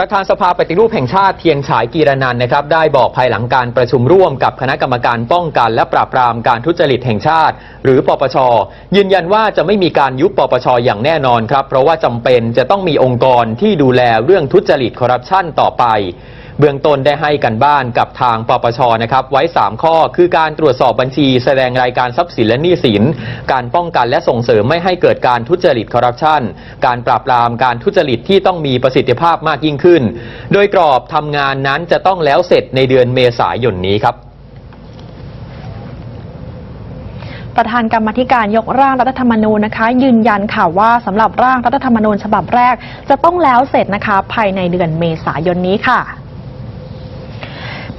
ประธานสภาปฏิรูปแห่งชาติเทียงฉายกีรนันนะครับได้บอกภายหลังการประชุมร่วมกับคณะกรรมการป้องกันและปราบปรามการทุจริตแห่งชาติ หรือปปช ยืนยันว่าจะไม่มีการยุบปปชอย่างแน่นอนครับ เพราะว่าจำเป็นจะต้องมีองค์กรที่ดูแลเรื่องทุจริตคอร์รัปชันต่อไป เบื้องต้นได้ให้กันบ้านกับทางปปชนะครับไว้ 3 ข้อ คือการตรวจสอบบัญชี แสดงรายการทรัพย์สินและหนี้สิน การป้องกันและส่งเสริมไม่ให้เกิดการทุจริตคอร์รัปชันการปราบปรามการทุจริตที่ต้องมีประสิทธิภาพมากยิ่งขึ้น โดยกรอบทำงานนั้นจะต้องแล้วเสร็จในเดือนเมษายนนี้ครับประธานกรรมธิการยกร่างรัฐธรรมนูญนะคะ ยืนยันค่ะว่าสำหรับร่างรัฐธรรมนูญฉบับแรก จะต้องแล้วเสร็จนะคะ ภายในเดือนเมษายนนี้ค่ะ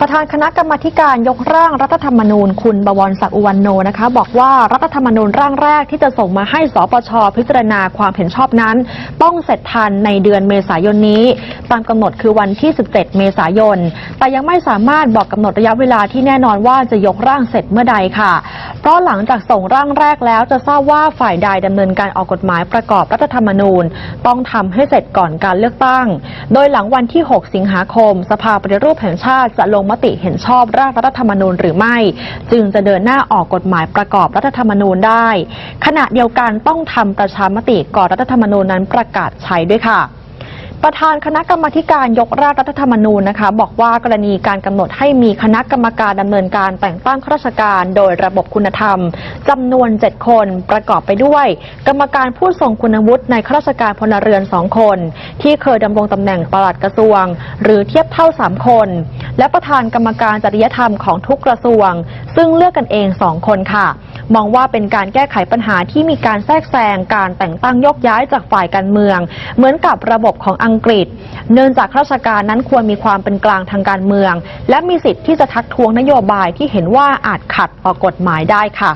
ประธานคณะกรรมาการยกร่างรัฐธรรมนูญ คุณบวรศักดิ์อุวันโนนะคะ บอกว่ารัฐธรรมนูญร่างแรกที่จะส่งมาให้สปชพิจารณาความเห็นชอบนั้น ต้องเสร็จทันในเดือนเมษายนนี้ ตามกำหนดคือวันที่ 17 เมษายน แต่ยังไม่สามารถบอกกำหนดระยะเวลาที่แน่นอนว่าจะยกร่างเสร็จเมื่อใดค่ะ ราะหลังจากส่งร่างแรกแล้วจะทราบว่าฝ่ายใดดำเนินการออกกฎหมายประกอบรัฐธรรมนูญ ต้องทำให้เสร็จก่อนการเลือกตั้ง โดยหลังวันที่ 6 สิงหาคม สภาปฏิรูปแห่งชาติจะลงมติเห็นชอบร่างรัฐธรรมนูญหรือไม่ จึงจะเดินหน้าออกกฎหมายประกอบรัฐธรรมนูญได้ ขณะเดียวกันต้องทำประชามติก่อนรัฐธรรมนูญนั้นประกาศใช้ด้วยค่ะ ประธานคณะกรรมการยกร่างรัฐธรรมนูญนะคะ บอกว่ากรณีการกำหนดให้มีคณะกรรมการดำเนินการแต่งตั้งข้าราชการ โดยระบบคุณธรรมจำนวน 7 คนประกอบไปด้วย กรรมการผู้ทรงคุณวุฒิในข้าราชการพลเรือน 2 คน ที่เคยดำรงตำแหน่งปลัดกระทรวง หรือเทียบเท่า 3 คน และประธานกรรมการจริยธรรมของทุกกระทรวง ซึ่งเลือกกันเอง 2 คนค่ะ มองว่าเป็นการแก้ไขปัญหาที่มีการแทรกแซงการแต่งตั้งยกย้ายจากฝ่ายการเมือง เหมือนกับระบบของอังกฤษ เนื่องจากราชการนั้นควรมีความเป็นกลางทางการเมือง และมีสิทธิ์ที่จะทักท้วงนโยบายที่เห็นว่าอาจขัดต่อกฎหมายได้ค่ะ